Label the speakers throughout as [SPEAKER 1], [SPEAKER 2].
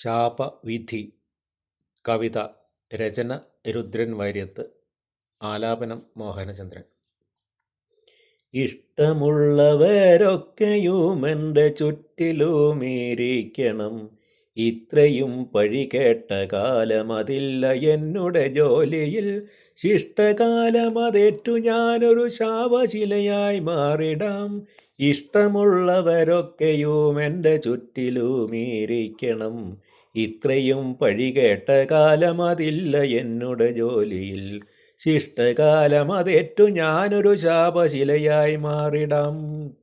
[SPEAKER 1] ശാപവിധി. കവിത രചന രുദ്രൻ വാര്യത്ത്. ആലാപനം മോഹനചന്ദ്രൻ. ഇഷ്ടമുള്ളവരൊക്കെയും എന്റെ ചുറ്റിലുമിരിക്കണം ഇത്രയും പഴി കേട്ട കാലമതില്ല എന്നുടെ ജോലിയിൽ. ശിഷ്ടകാലമതേറ്റു ഞാനൊരു ശാവശിലയായി മാറിടാം. ഇഷ്ടമുള്ളവരൊക്കെയും എന്റെ ചുറ്റിലുമീരിക്കണം ഇത്രയും പഴി കേട്ട കാലമതില്ല എന്നുടെ ജോലിയിൽ. ശിഷ്ടകാലമതേറ്റു ഞാനൊരു ശാപശിലയായി മാറിടാം.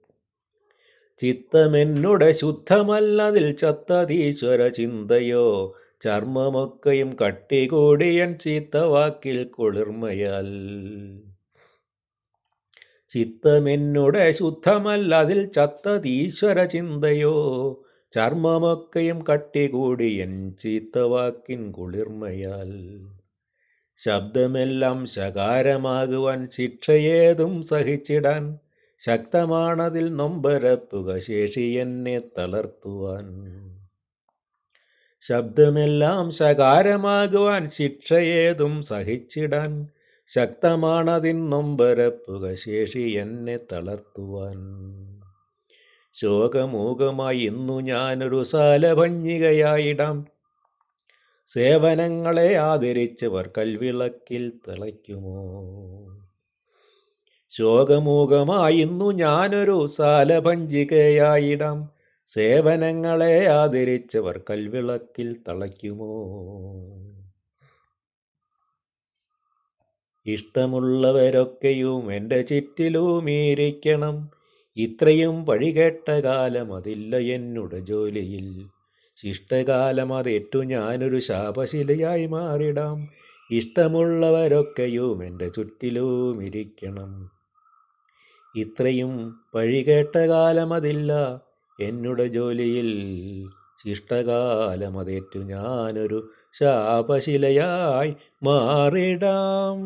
[SPEAKER 1] ചിത്തമെന്നുടെ ശുദ്ധമല്ലതിൽ ചത്തതീശ്വര ചിന്തയോ. ചർമ്മമൊക്കെയും കട്ടികൂടിയൻ ചീത്തവാക്കിൽ കുളിർമയാൽ. ചിത്തമെന്നുടെ ശുദ്ധമല്ലതിൽ ചത്തതീശ്വര ചിന്തയോ. ചർമ്മമൊക്കെയും കട്ടികൂടിയൻ ചീത്തവാക്കിൻ കുളിർമയാൽ. ശബ്ദമെല്ലാം ശകാരമാകുവാൻ ശിക്ഷയേതും സഹിച്ചിടാൻ ശക്തമാണതിൽ നൊമ്പരത്തുക ശേഷി എന്നെ തളർത്തുവാൻ. ശബ്ദമെല്ലാം ശകാരമാകുവാൻ ശിക്ഷയേതും സഹിച്ചിടാൻ. ശക്തമാണതിൻ നൊമ്പരപ്പുക ശേഷി എന്നെ തളർത്തുവാൻ. ശോകമൂകമായി ഇന്നു ഞാനൊരു സാലഭഞ്ജികയായിടാം. സേവനങ്ങളെ ആദരിച്ചവർ കൽവിളക്കിൽ തിളയ്ക്കുമോ? ശോകമൂകമായി ഇന്നു ഞാനൊരു സാലഭഞ്ചികയായിടാം സേവനങ്ങളെ ആദരിച്ചവർ കൽവിളക്കിൽ തളയ്ക്കുമോ? ഇഷ്ടമുള്ളവരൊക്കെയും എന്റെ ചുറ്റിലുമീരിക്കണം ഇത്രയും വഴികേട്ട കാലം അതില്ല എന്നുടെ ജോലിയിൽ. ശിഷ്ടകാലം അതേറ്റു ഞാനൊരു ശാപശിലയായി മാറിടാം. ഇഷ്ടമുള്ളവരൊക്കെയും എന്റെ ചുറ്റിലും ഇരിക്കണം. ഇത്രയും വഴികേട്ട കാലമതില്ല എന്നുടെ ജോലിയിൽ. ശിഷ്ടകാലമതേറ്റു ഞാനൊരു ശാപശിലയായി മാറിടാം.